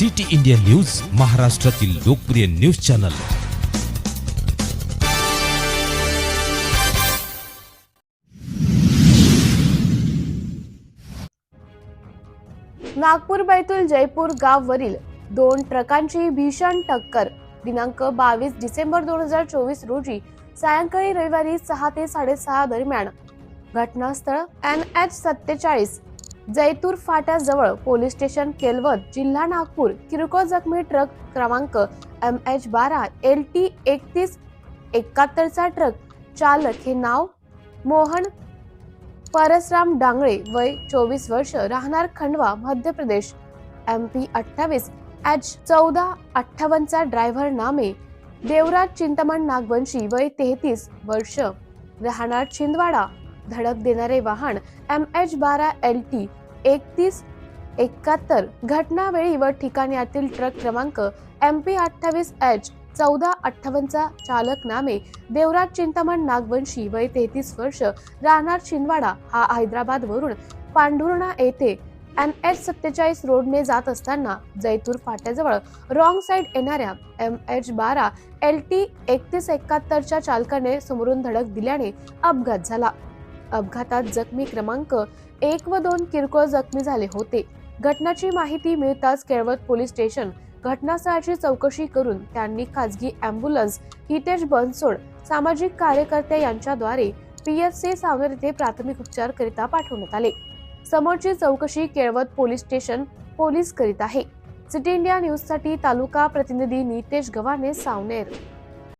City India news महाराष्ट्रातील लोकप्रिय news channel. Nagpur Betul Jaipur गाववरील दोन ट्रकांची भीषण टक्कर. दिनांक बावीस डिसेंबर दोन हजार चोवीस रोजी सायंकाळी रविवारी सहा ते साडेसहा दरम्यान घटनास्थळ एन एच सत्तेचाळीस जैतूर फाट्याजवळ पोलीस स्टेशन केलवत जिल्हा नागपूर किरकोळ जखमी ट्रक क्रमांक एम एच बारा एल टी एकतीस एकाहत्तरचा ट्रक चालक हे नाव मोहन परसराम डांगळे वय चोवीस वर्ष राहणार खंडवा मध्य प्रदेश. एम पी अठ्ठावीस एच चौदा अठ्ठावन्नचा ड्रायव्हर नामे देवराज चिंतमन नागवंशी वय तेहतीस वर्ष. राहणार छिंदवाडा धडक देणारे वाहन एम एच बारा एल टी एकतीस एकाहत्तर. घटनावेळी व ठिकाणातील ट्रक क्रमांक एम पी अठ्ठावीस एच चौदा अठ्ठावन्नचा चालक नामे देवराज चिंतामण नागवंशी वय तेहतीस वर्ष राहणार शिंदवाडा हा हैदराबाद वरून पांढुर्णा येथे एम एच सत्तेचाळीस रोडने जात असताना जैतूर फाट्याजवळ रॉंग साइड येणाऱ्या एम एच बारा एल टी एकतीस एकाहत्तरच्या चालकाने समोरून धडक दिल्याने अपघात झाला. अपघातात जखमी क्रमांक एक व दोन किरकोळ जखमी झाले होते. घटनाची माहिती मिळताच केळवत पोलीस स्टेशन घटनास्थळाची चौकशी करून त्यांनी खासगी अँब्युलन्स हितेश बनसोड सामाजिक कार्यकर्ते यांच्याद्वारे पी एफ सावनेर येथे प्राथमिक उपचार करिता पाठवण्यात आले. समोरची चौकशी केळवत पोलीस स्टेशन पोलीस करीत आहे. सिटी इंडिया न्यूजसाठी तालुका प्रतिनिधी नितेश गव्हाणे सावनेर.